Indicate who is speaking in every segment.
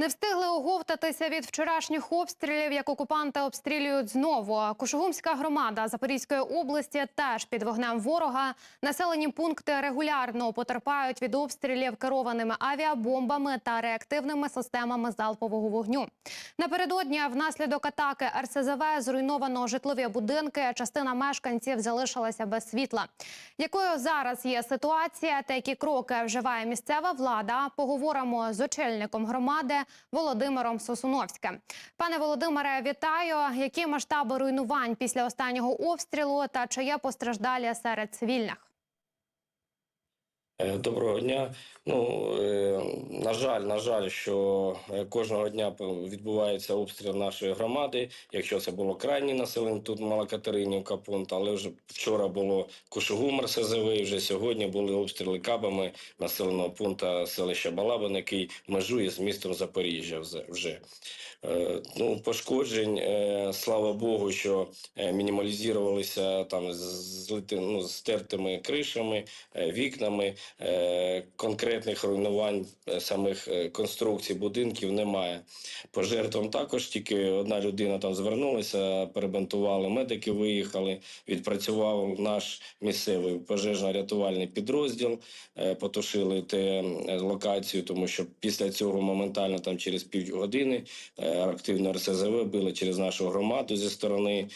Speaker 1: Не встигли оговтатися від вчорашніх обстрілів, як окупанти обстрілюють знову. Кушугумська громада Запорізької області теж під вогнем ворога. Населені пункти регулярно потерпають від обстрілів керованими авіабомбами та реактивними системами залпового вогню. Напередодні внаслідок атаки РСЗВ зруйновано житлові будинки. Частина мешканців залишилася без світла. Якою зараз є ситуація та які кроки вживає місцева влада? Поговоримо з очільником громади Володимиром Сосуновським. Пане Володимире, вітаю. Які масштаби руйнувань після останнього обстрілу та чи є постраждалі серед цивільних?
Speaker 2: Е, Доброго дня. Ну е, на жаль, на жаль, що е, кожного дня відбувається обстріл нашої громади. Якщо це було крайній населений, тут Малокатеринівка пункт, але вже вчора було Кушугумер СЗВ, вже сьогодні були обстріли кабами населеного пункту селища Балабин, який межує з містом Запоріжжя вже. Ну, пошкоджень, слава Богу, що мінімалізувалися там з ну, стертими кришами, вікнами. Е, Конкретних руйнувань е, самих е, конструкцій будинків немає. По жертвам також тільки одна людина там звернулася, перебинтували, медики виїхали. Відпрацював наш місцевий пожежно-рятувальний підрозділ, потушили те локацію, тому що після цього моментально там через півгодини активно РСЗВ били через нашу громаду зі сторони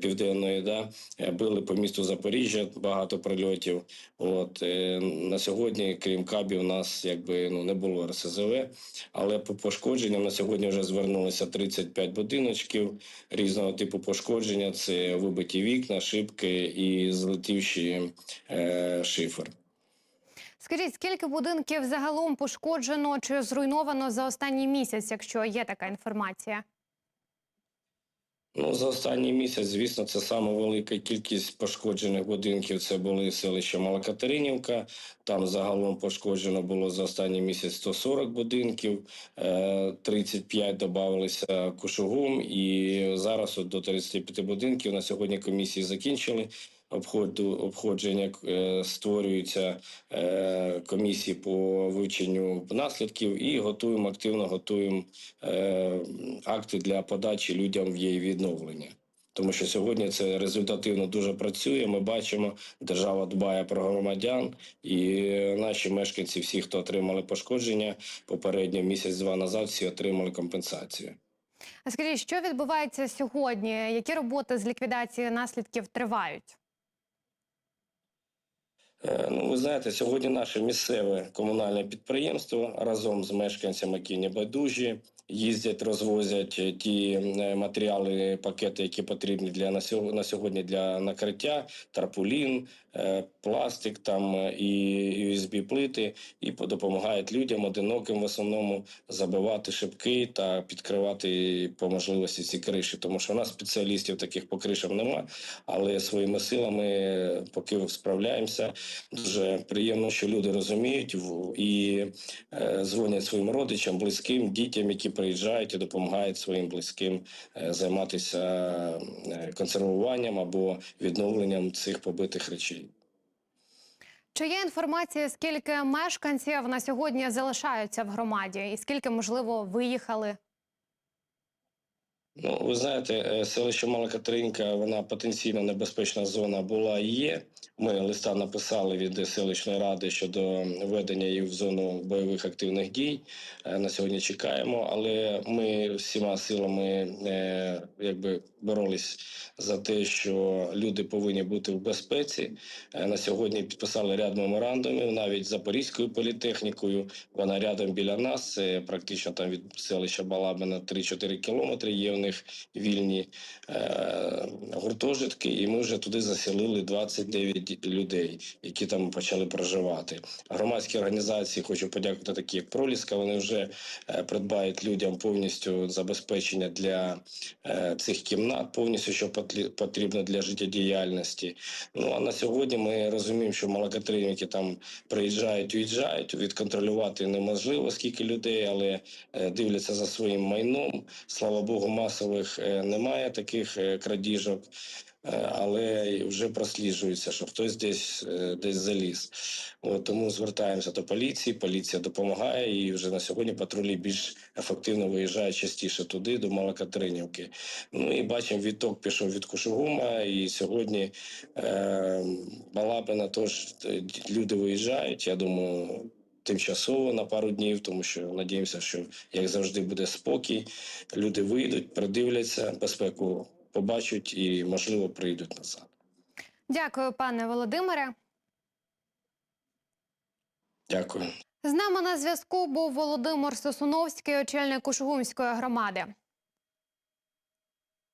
Speaker 2: південної. Да? Били по місту Запоріжжя багато прильотів. От на сьогодні, крім кабів, у нас якби ну не було РСЗВ, але по пошкодженням на сьогодні вже звернулося 35 будиночків різного типу пошкодження. Це вибиті вікна, шибки і злетівші е, шифер.
Speaker 1: Скажіть, скільки будинків загалом пошкоджено чи зруйновано за останній місяць, якщо є така інформація?
Speaker 2: Ну, за останній місяць, звісно, це саме велика кількість пошкоджених будинків. Це були селище Малокатеринівка. Там загалом пошкоджено було за останній місяць 140 будинків, е, 35 додавалися Кушугум, і зараз от до 35 будинків на сьогодні комісії закінчили. Обходу обходження е, створюються е, комісії по вивченню наслідків і готуємо активно готуємо е, акти для подачі людям в її відновлення. Тому що сьогодні це результативно дуже працює. Ми бачимо, держава дбає про громадян, і наші мешканці, всі, хто отримали пошкодження, попередньо місяць-два назад, всі отримали компенсацію.
Speaker 1: А скажіть, що відбувається сьогодні? Які роботи з ліквідації наслідків тривають?
Speaker 2: Е, Ну, ви знаєте, сьогодні наше місцеве комунальне підприємство разом з мешканцями, які небайдужі, їздять, розвозять ті е, матеріали, пакети, які потрібні для на сьогодні, для накриття, тарпулін, е, пластик там і USB плити, і по- допомагають людям одиноким в основному забивати шибки та підкривати по можливості ці криші, тому що у нас спеціалістів таких по кришам нема, але своїми силами поки справляємося. Дуже приємно, що люди розуміють і е, дзвонять своїм родичам, близьким, дітям, які приїжджають і допомагають своїм близьким е, займатися е, консервуванням або відновленням цих побитих речей.
Speaker 1: Чи є інформація, скільки мешканців на сьогодні залишаються в громаді, і скільки можливо виїхали?
Speaker 2: Ну, ви знаєте, е, селище Мала Катеринка, вона потенційно небезпечна зона була і є. Ми листа написали від селищної ради щодо введення її в зону бойових активних дій. Е, На сьогодні чекаємо, але ми всіма силами е, якби боролись за те, що люди повинні бути в безпеці. На сьогодні підписали ряд меморандумів, навіть Запорізькою політехнікою. Вона рядом біля нас. Це практично там від селища Балабина 3-4 кілометри. Є в них вільні е, гуртожитки, і ми вже туди заселили 29 людей, які там почали проживати. Громадські організації хочу подякувати, такі як Проліска. Вони вже е, придбають людям повністю забезпечення для е, цих кімнат, повністю що потрібно для життєдіяльності. Ну а на сьогодні ми розуміємо, що малокатеринники там приїжджають, уїжджають. Відконтролювати неможливо скільки людей, але е, дивляться за своїм майном. Слава Богу, масових е, немає таких е, крадіжок. е, але вже просліджується, що хтось десь, десь заліз. От, тому звертаємося до поліції, поліція допомагає, і вже на сьогодні патрулі більш ефективно виїжджають частіше туди, до Малокатеринівки. Ну і бачимо, відток пішов від Кушугума, і сьогодні е, Балабина теж е, люди виїжджають. Я думаю, тимчасово на пару днів, тому що надіємося, що як завжди буде спокій. Люди вийдуть, придивляться, безпеку побачать і, можливо, прийдуть назад.
Speaker 1: Дякую, пане Володимире.
Speaker 2: Дякую.
Speaker 1: З нами на зв'язку був Володимир Сосуновський, очільник Кушугумської громади.